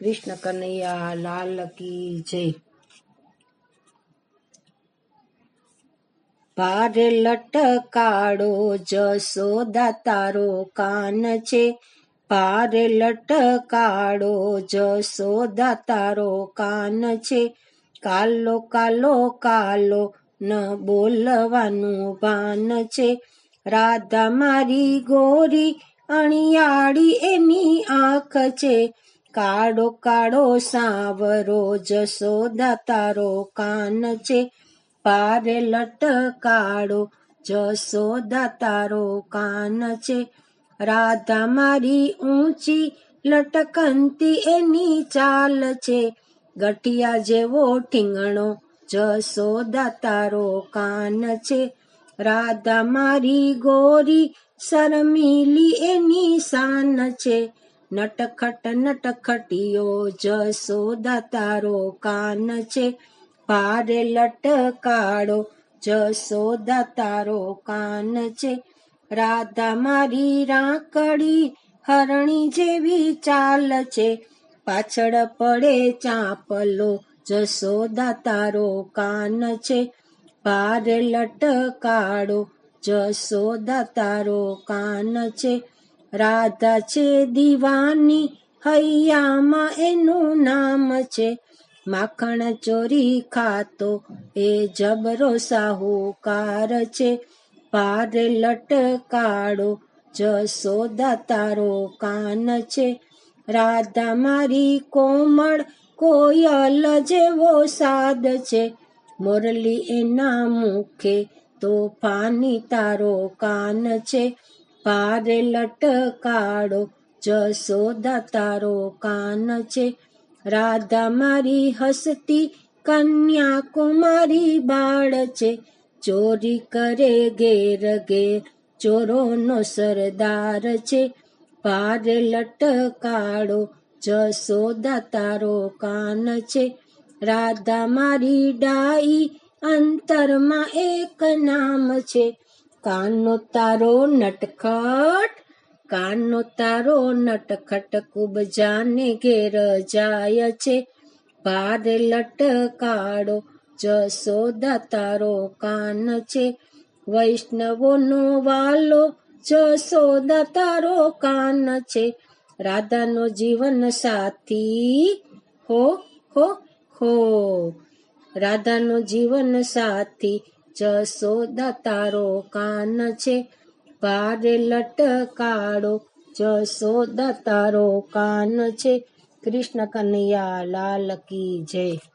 કૃષ્ણ કનૈયા, લાલ કી જય. ભારે લટકાડો જસોદા તારો કાન છે. ભારે લટકાડો જસોદા તારો કાન છે. કાલો કાલો કાલો ન બોલવાનું ભાન છે. રાધા મારી ગોરી અણિયાળી એની આંખ છે. કાળો કાળો સાવરો જસોદા તારો કાન છે. પારે લટકાળો જસોદા તારો કાન છે. રાધા મારી ઊંચી લટકંતી એની ચાલ છે. ગઠિયા જેવો ઠીંગણો જસોદા તારો કાન છે. રાધા મારી ગોરી શરમીલી એની શાન છે. નટખટ નટખટીયો જસોદા તારો કાન છે. ભારે લટકાળો જસોદા તારો કાન છે. રાધા મારી રાકડી હરણી જેવી ચાલ છે. પાછળ પડે ચાંપલો જસોદા તારો કાન છે. ભારે લટકાળો જસોદા તારો કાન છે. રાધા છે દીવાની, હૈયામાં એનું નામ છે. માખણ ચોરી ખાતો એ જબરો સાહુકાર છે. ભારે લટકાડો જસોદા તારો કાન છે. રાધા મારી કોમળ કોયલ જેવો સાદ છે. મુરલી એના મુખે તોફાની તારો કાન છે. ભારે લટકાડો જસોદા તારો કાન છે. રાધા મારી હસતી કન્યા કુમારી બાળ છે. ચોરી કરે ઘેર ઘેર, ચોરોનો સરદાર છે. પારે લટકાડો જસોદા તારો કાન છે. રાધા મારી ડાઈ અંતરમાં એક નામ છે. કાનો તારો નટખટ, કાનનો તારો નટખટ ખૂબ જાને ઘેર જાય છે. ભારે લટકાડો જસોદા તારો કાન છે. વૈષ્ણવોનો વાલો જસોદા તારો કાન છે. રાધાનો જીવન સાથી, હો હો હો. રાધાનો જીવન સાથી જસોદા તારો કાન છે. ભારે લટકાડો જસોદા તારો કાન છે. કૃષ્ણ કનૈયા લાલ કી જય.